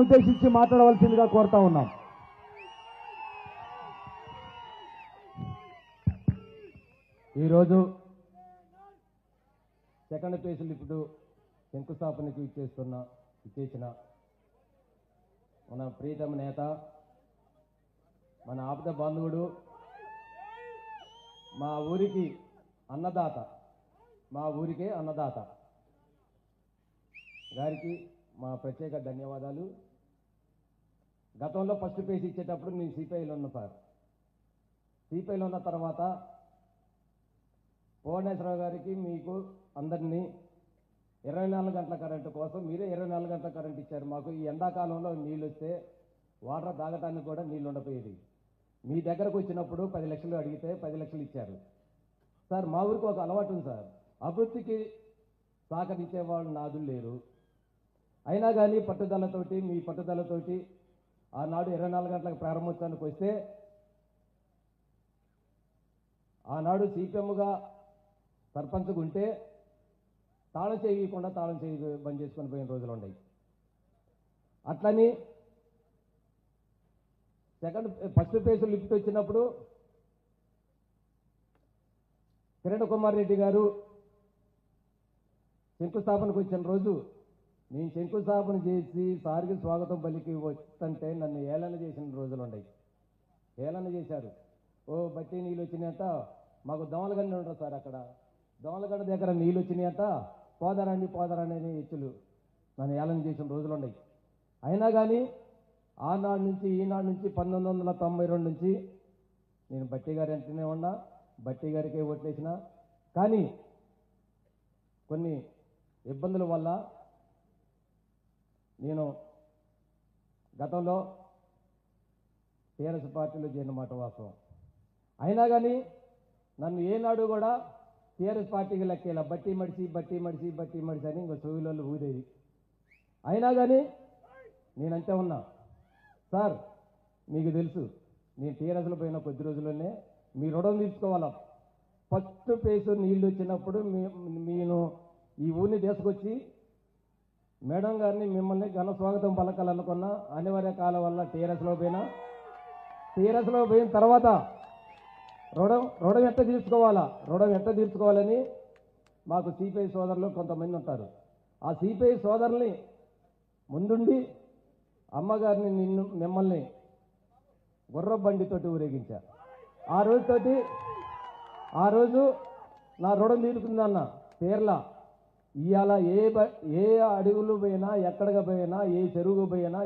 ఉద్దేశించి మాట్లాడవలసిందిగా కోరుతా ఉన్నాం. ఈరోజు సెకండ్ ఫేజ్ లిఫ్ట్ శంకుస్థాపనకు ఇచ్చేస్తున్న ఇచ్చేసిన మన ప్రీతమ నేత మన ఆపద బాంధవుడు మా ఊరికి అన్నదాత మా ఊరికే అన్నదాత. గారికి మా ప్రత్యేక ధన్యవాదాలు. గతంలో ఫస్ట్ పేజ్ ఇచ్చేటప్పుడు నేను సిపిఐలో ఉన్న సార్. సిపిఐలో ఉన్న తర్వాత భువనేశ్వరరావు గారికి మీకు అందరినీ ఇరవై నాలుగు గంటల కరెంటు కోసం మీరే ఇరవై నాలుగు గంటల కరెంట్ ఇచ్చారు. మాకు ఈ ఎండాకాలంలో నీళ్ళు వస్తే వాటర్ తాగటానికి కూడా నీళ్ళు ఉండపోయేది. మీ దగ్గరకు వచ్చినప్పుడు పది లక్షలు అడిగితే పది లక్షలు ఇచ్చారు. సార్ మా ఊరికి ఒక అలవాటు ఉంది సార్. అభివృద్ధికి సహకరించే వాళ్ళు నాదులు లేరు. అయినా కానీ పట్టుదలతోటి మీ పట్టుదలతోటి ఆనాడు ఇరవై నాలుగు గంటలకు ప్రారంభోత్సవానికి వస్తే ఆనాడు సిపిఎంగా సర్పంచ్గా ఉంటే తాళం చేయకుండా తాళం చేయి బంద్ చేసుకొని పోయిన రోజులు ఉన్నాయి. అట్లని సెకండ్ ఫస్ట్ ఫేజ్ లిఫ్ట్ వచ్చినప్పుడు కిరణ్ కుమార్ రెడ్డి గారు శంకుస్థాపనకు వచ్చిన రోజు నేను శంకుస్థాపన చేసి సారికి స్వాగతం పలికి వస్తుంటే నన్ను ఏలన చేసిన రోజులు ఉన్నాయి ఏలన చేశారు. ఓ బట్టి నీళ్ళు వచ్చినాయట. మాకు దోమలగండి ఉంటారు సార్ అక్కడ. దోమలగండ దగ్గర నీళ్ళు వచ్చినాయట. పోదారండి పోదారాన్ని అనే హెచ్చులు నన్ను ఏలన చేసిన రోజులు ఉన్నాయి అయినా కానీ ఆనాడు నుంచి ఈనాడు నుంచి పంతొమ్మిది వందల తొంభై రెండు నుంచి నేను బట్టి గారి వెంటనే ఉన్నా బట్టి గారికే ఓట్లేసిన. కానీ కొన్ని ఇబ్బందుల వల్ల నేను గతంలో టీఆర్ఎస్ పార్టీలో చేరిన మాట వాస్తవం. అయినా కానీ నన్ను ఏనాడు కూడా టీఆర్ఎస్ పార్టీకి లెక్కేలా. బట్టి మడిసి బట్టి మడిసి బట్టి మడిసి అని ఇంకో చెవిలో ఊదేది అయినా కానీ నేనంతే ఉన్నా. సార్ మీకు తెలుసు నేను టీఆర్ఎస్లో పోయిన కొద్ది రోజుల్లోనే మీ రుణం తీర్చుకోవాలా. ఫస్ట్ పేసు నీళ్ళు వచ్చినప్పుడు మీ- నేను ఈ ఊరిని తీసుకొచ్చి మేడం గారిని మిమ్మల్ని ఘన స్వాగతం పలకాలనుకున్నా అనివార్య కాలం వల్ల టీఆర్ఎస్లో పోయినా. టీఆర్ఎస్లో పోయిన తర్వాత రుణం రుణం ఎట్ట తీర్చుకోవాలా? రుణం ఎంత తీర్చుకోవాలని మాకు సిపిఐ సోదరులు కొంతమంది ఉంటారు. ఆ సిపిఐ సోదరుల్ని ముందుండి అమ్మగారిని నిన్ను మిమ్మల్ని గుర్ర బండితోటి ఊరేగించా. ఆ రోజుతోటి ఆ రోజు నా రుణం తీరుకుందన్న పేర్ల ఇవాళ ఏ బ- ఏ అడుగులు పోయినా ఎక్కడికి పోయినా ఏ చెరువుకు పోయినా